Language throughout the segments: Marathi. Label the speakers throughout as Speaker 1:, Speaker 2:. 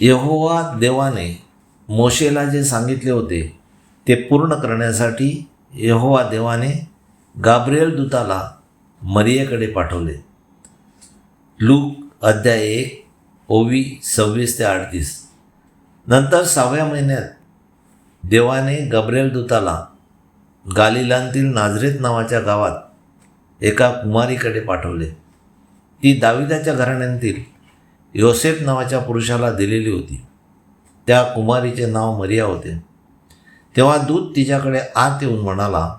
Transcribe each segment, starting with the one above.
Speaker 1: यहोवा देवाने मोशेला जे सांगितले होते ते पूर्ण करण्यासाठी यहोवा देवाने गाब्रियल दूताला मरियेकडे पाठवले. लूक अध्याय एक ओवी सव्वीस ते अडतीस. नंतर सहाव्या महिन्यात देवाने गब्रिएल दूताला गालिलांतील नाझरेत नावाच्या गावात एका कुमारीकडे पाठवले. ती दाविदाच्या घराण्यातील योसेफ नावाच्या पुरुषाला दिलेली होती. त्या कुमारीचे नाव मरिया होते. तेव्हा दूत तिच्याकडे आत येऊन म्हणाला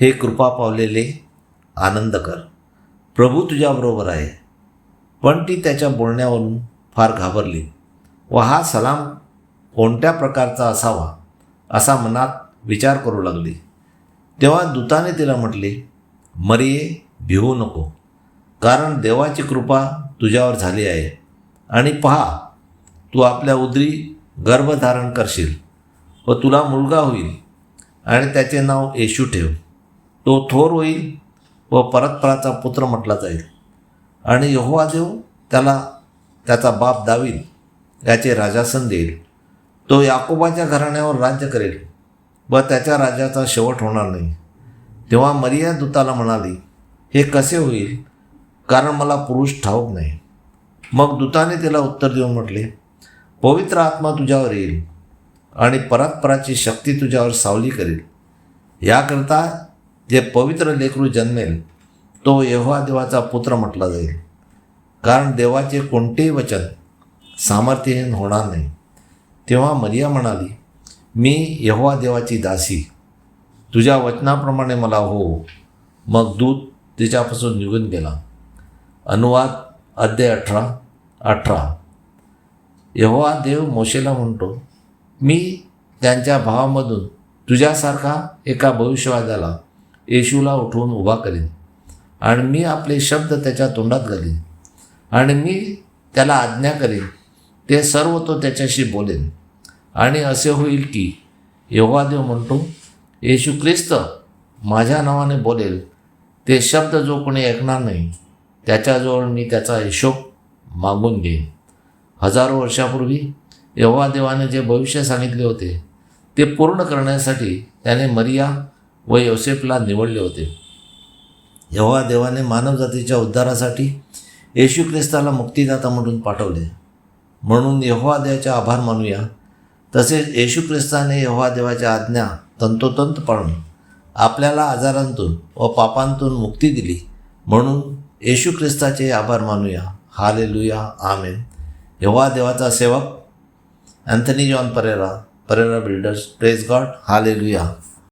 Speaker 1: हे कृपा पावलेले आनंद कर. प्रभू तुझ्याबरोबर आहे. पण ती त्याच्या बोलण्यावरून फार घाबरली. व हा सलाम कोणत्या प्रकारचा असावा असा मनात विचार करू लागली. तेव्हा दूताने तिला म्हटले मरिये भिवू नको. कारण देवाची कृपा तुझ्यावर झाली आहे. आणि पहा तू आपल्या उदरी गर्भधारण करशील व तुला मुलगा होईल आणि त्याचे नाव येशू ठेव. तो थोर होईल व परतपराचा पुत्र म्हटला जाईल. आणि यहोवा देव त्याला त्याचा बाप दावील याचे राजासन देईल. तो याकोबाच्या घराण्यावर राज्य करेल व त्याच्या राजाचा शेवट होणार नाही. तेव्हा मरिया दूताला म्हणाली हे कसे होईल? कारण मला पुरुष ठाऊक नाही. मग दूताने तिला उत्तर देऊन म्हटले पवित्र आत्मा तुझ्यावर येईल आणि परस्पराची शक्ती तुझ्यावर सावली करेल. याकरता जे पवित्र लेकरू जन्मेल तो यहोवा देवाचा पुत्र म्हटला जाईल. कारण देवाचे कोणतेही वचन सामर्थ्यहीन होणार नाही. तेव्हा मरिया म्हणाली मी यहोवा देवाची दासी. तुझ्या वचनाप्रमाणे मला हो. मग दूत तिच्यापासून निघून गेला. अनुवाद अध्याय अठरा अठरा. यहोवा देव मोशेला म्हणतो मी त्यांच्या भावामधून तुझ्यासारखा एका भविष्यवाद्याला येशूला उठवून उभा करीन आणि मी आपले शब्द त्याच्या तोंडात घालीन आणि मी त्याला आज्ञा करेन. ते सर्व तो त्याच्याशी बोलेन. आणि असे होईल की यहोवा देव म्हणतो येशू ख्रिस्त माझ्या नावाने बोलेल. ते शब्द जो कोणी ऐकणार नाही त्याच्याजवळ मी त्याचा हिशोब मागून घेईन. हजारो वर्षापूर्वी यवादेवाने जे भविष्य सांगितले होते ते पूर्ण करण्यासाठी त्याने मरिया व योसेफला निवडले होते. यव्हा देवाने मानवजातीच्या उद्धारासाठी येशू ख्रिस्ताला मुक्तिदाता म्हणून पाठवले. म्हणून यहोवा देवाचे आभार मानूया. तसेच येशू ख्रिस्ताने यहोवा देवाच्या आज्ञा तंतोतंत पाळून आपल्याला आजारांतून व पापांतून मुक्ती दिली. म्हणून येशू ख्रिस्ताचे आभार मानूया. हाले लुया आमेन. यहोवा देवाचा सेवक Anthony John Pereira Pereira builders praise God. Hallelujah